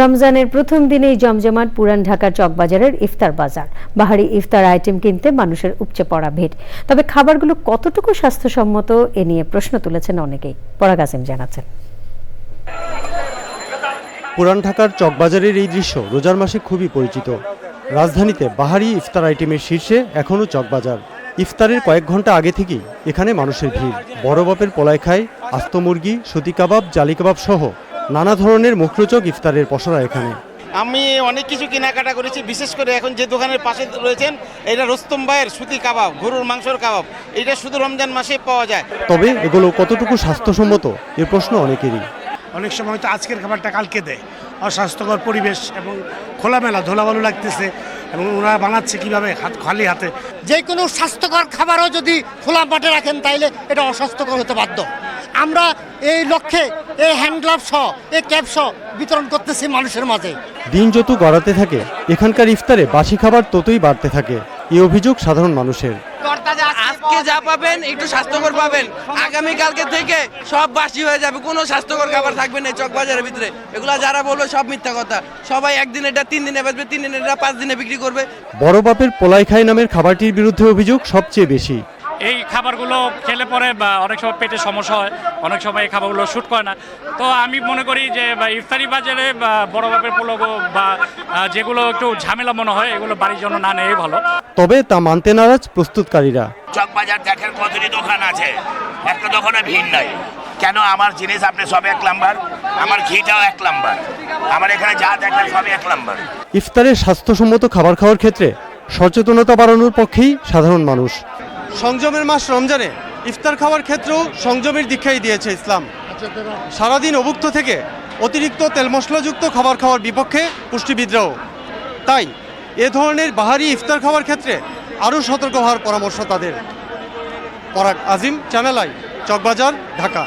রমজানের প্রথম দিনেই জমজমাট পুরান ঢাকার চকবাজারের ইফতার বাজার। বাহারি ইফতার আইটেম কিনতে মানুষের উপচে পড়া ভিড়। তবে খাবারগুলো কতটুকু স্বাস্থ্যসম্মত এ নিয়ে প্রশ্ন তুলেছেন অনেকেই। পরাগ আসিম জানাচ্ছেন। পুরান ঢাকার চকবাজারের এই দৃশ্য রোজার মাসে খুবই পরিচিত। রাজধানীতে বাহারি ইফতার আইটেমের শীর্ষে এখনও চকবাজার। ইফতারের কয়েক ঘণ্টা আগে থেকেই এখানে মানুষের ভিড়। বড় বাপের পোলায় খায় আস্ত মুরগি, সুতি কাবাব, জালি কাবাব সহ নানা ধরনের মুখরোচক ইফতারের পসরা এখানে। আমি অনেক কিছু কেনাকাটা করেছি বিশেষ করে এখন যে দোকানের পাশে রয়েছেন এটা রোস্তম ভাইয়ের সুতি কাবাব গরুর মাংসর কাবাব এটা শুধু রমজান মাসে পাওয়া যায়। তবে এগুলো কতটুকু স্বাস্থ্যসম্মত এ প্রশ্ন অনেকেরই। অনেক সময় তো আজকের খাবারটা কালকে দেয়। অস্বাস্থ্যকর পরিবেশ এবং খোলামেলা ধুলাবালু লাগতেছে এবং ওনারা বানাচ্ছে কীভাবে হাত খালি হাতে। যে কোনো স্বাস্থ্যকর খাবারও যদি খোলা মাঠে রাখেন তাইলে এটা অস্বাস্থ্যকর হতে বাধ্য। আমরা এই লক্ষ্যে এই হ্যান্ড গ্লাভ সহ এই ক্যাপ সহ বিতরণ করতেছি মানুষের মাঝে। দিন যত গড়াতে থাকে এখানকার ইফতারে বাসি খাবার ততই বাড়তে থাকে। এই অভিযোগ সাধারণ মানুষের। আজকে যা পাবেন একটু স্বাস্থ্যকর পাবেন। আগামী কালকে থেকে সব বাসি হয়ে যাবে কোনো স্বাস্থ্যকর খাবার থাকবে না চকবাজারের ভিতরে। এগুলা যারা বলবে সব মিথ্যা কথা। সবাই একদিন এটা তিন দিনে বেচবে তিন দিনে এটা পাঁচ দিনে বিক্রি করবে। বড় বাপের পোলাই খাই নামের খাবারটির বিরুদ্ধে অভিযোগ সবচেয়ে বেশি। খাবারগুলো খেলে পরে বা অনেক সময় পেটে সমস্যা হয় অনেক সময় এই খাবারগুলো শ্যুট করে না। তো আমি মনে করি যে বা ইফতারি বাজারে বা বড় বাপের পোলগো বা যেগুলো একটু ঝামেলা মনে হয় এগুলো বাড়ির জন্য না নেই ভালো। তবে তা মানতে নারাজ প্রস্তুতকারীরা। চক বাজার দেখেন কতটি দোকান আছে। একটা দোকানে ভিড় নাই। কেন? আমার জিনিস আপনি সব এক নাম্বার আমার ঘিটাও এক নাম্বার আমার এখানে যা দেখেন সবই এক নাম্বার। ইফতারের স্বাস্থ্যসম্মত খাবার খাওয়ার ক্ষেত্রে সচেতনতা বাড়ানোর পক্ষেই সাধারণ মানুষ। সংযমের মাস রমজানে ইফতার খাওয়ার ক্ষেত্রেও সংযমের দীক্ষাই দিয়েছে ইসলাম। সারাদিন অভুক্ত থেকে অতিরিক্ত তেল মশলাযুক্ত খাবার খাওয়ার বিপক্ষে পুষ্টিবিদরাও। তাই এ ধরনের বাহারি ইফতার খাওয়ার ক্ষেত্রে আরও সতর্ক হওয়ার পরামর্শ তাদের। Parag Azim, channel I, Chawkbazar, Dhaka.